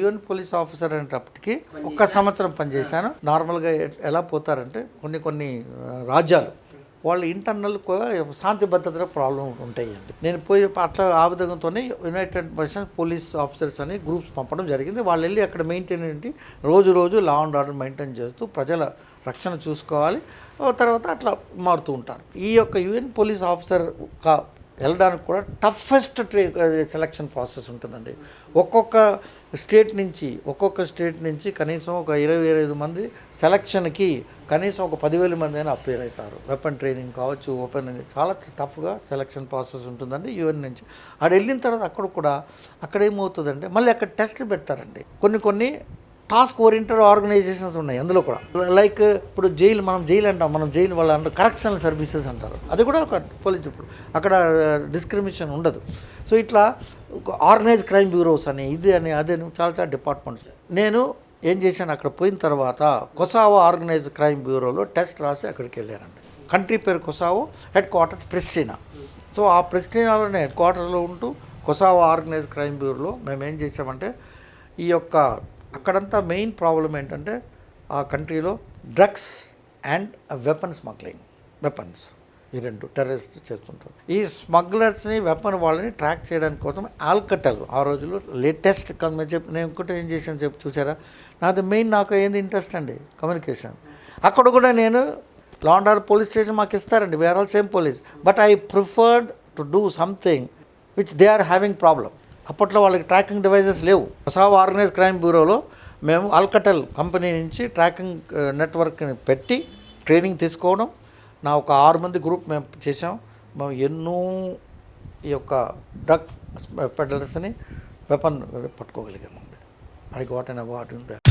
UN police officer అనేటప్పటికి ఒక్క సంవత్సరం పనిచేశాను. నార్మల్గా ఎలా పోతారంటే కొన్ని కొన్ని రాజ్యాలు వాళ్ళ ఇంటర్నల్ కూడా శాంతి భద్రత ప్రాబ్లం ఉంటాయండి. నేను పోయి అట్లా ఆ విధంగాతోనే యునైటెడ్ నేషన్స్ పోలీస్ ఆఫీసర్స్ అని గ్రూప్స్ పంపడం జరిగింది. వాళ్ళు వెళ్ళి అక్కడ మెయింటైన్ ఏంటి? రోజు రోజు లా అండ్ ఆర్డర్ మెయింటైన్ చేస్తూ ప్రజల రక్షణ చూసుకోవాలి. తర్వాత అట్లా మారుతూ ఉంటారు. ఈ యొక్క యుఎన్ పోలీస్ ఆఫీసర్ కా వెళ్ళడానికి కూడా టఫెస్ట్ ట్రే సెలక్షన్ ప్రాసెస్ ఉంటుందండి. ఒక్కొక్క స్టేట్ నుంచి ఒక్కొక్క స్టేట్ నుంచి కనీసం ఒక ఇరవై ఇరవై మంది సెలక్షన్కి కనీసం ఒక పదివేల మంది అయినా అపేర్ అవుతారు. వెపన్ ట్రైనింగ్ కావచ్చు ఓపెన్ చాలా టఫ్గా సెలక్షన్ ప్రాసెస్ ఉంటుందండి యుఎన్ నుంచి. ఆడ వెళ్ళిన తర్వాత అక్కడ కూడా అక్కడ ఏమవుతుందంటే మళ్ళీ అక్కడ టెస్ట్లు పెడతారండి. కొన్ని కొన్ని టాస్క్ ఓరియంటెడ్ ఆర్గనైజేషన్స్ ఉన్నాయి అందులో కూడా. లైక్ ఇప్పుడు జైలు మనం జైలు అంటాం మనం జైలు వాళ్ళు అంటే కరెక్షనల్ సర్వీసెస్ అంటారు. అది కూడా ఒక పోలీస్ ఇప్పుడు అక్కడ డిస్క్రిమినేషన్ ఉండదు. సో ఇట్లా ఆర్గనైజ్ క్రైమ్ బ్యూరోస్ అని ఇది అని అదే అని చాలా చాలా డిపార్ట్మెంట్స్. నేను ఏం చేశాను అక్కడ పోయిన తర్వాత కొసావో ఆర్గనైజ్ క్రైమ్ బ్యూరోలో టెస్ట్ రాసి అక్కడికి వెళ్ళానండి. కంట్రీ పేరు Kosovo head quarters Pristina. So ఆ ప్రెస్టీనాలోనే హెడ్ క్వార్టర్లో ఉంటూ కొసావో ఆర్గనైజ్ క్రైమ్ బ్యూరోలో మేము ఏం చేసామంటే ఈ యొక్క అక్కడంతా మెయిన్ ప్రాబ్లం ఏంటంటే ఆ కంట్రీలో drugs and weapon smuggling weapons ఈ రెండు టెర్రరిస్ట్ చేస్తుంటారు. ఈ స్మగ్లర్స్ని వెపన్ వాళ్ళని ట్రాక్ చేయడానికి కోసం ఆల్కటల్ ఆ రోజుల్లో లేటెస్ట్ చెప్పి నేను ఇంకోటి ఏం చేశాను చెప్పి చూసారా నాది మెయిన్ నాకు ఏంది ఇంట్రెస్ట్ అండి? కమ్యూనికేషన్ అక్కడ కూడా నేను లాండార్ పోలీస్ స్టేషన్ మాకు ఇస్తారండి. Where all same police but I preferred to do something which they are having problem అప్పట్లో వాళ్ళకి ట్రాకింగ్ డివైజెస్ లేవు. సావ్ ఆర్గనైజ్ క్రైమ్ బ్యూరోలో మేము అల్కటెల్ కంపెనీ నుంచి ట్రాకింగ్ నెట్వర్క్ని పెట్టి ట్రైనింగ్ తీసుకోవడం. నా ఒక ఆరు మంది గ్రూప్ మేము చేసాం మేము ఎన్నో ఈ యొక్క డ్రగ్ పెడల్స్ని weapon పట్టుకోగలిగామండి. I got an award in that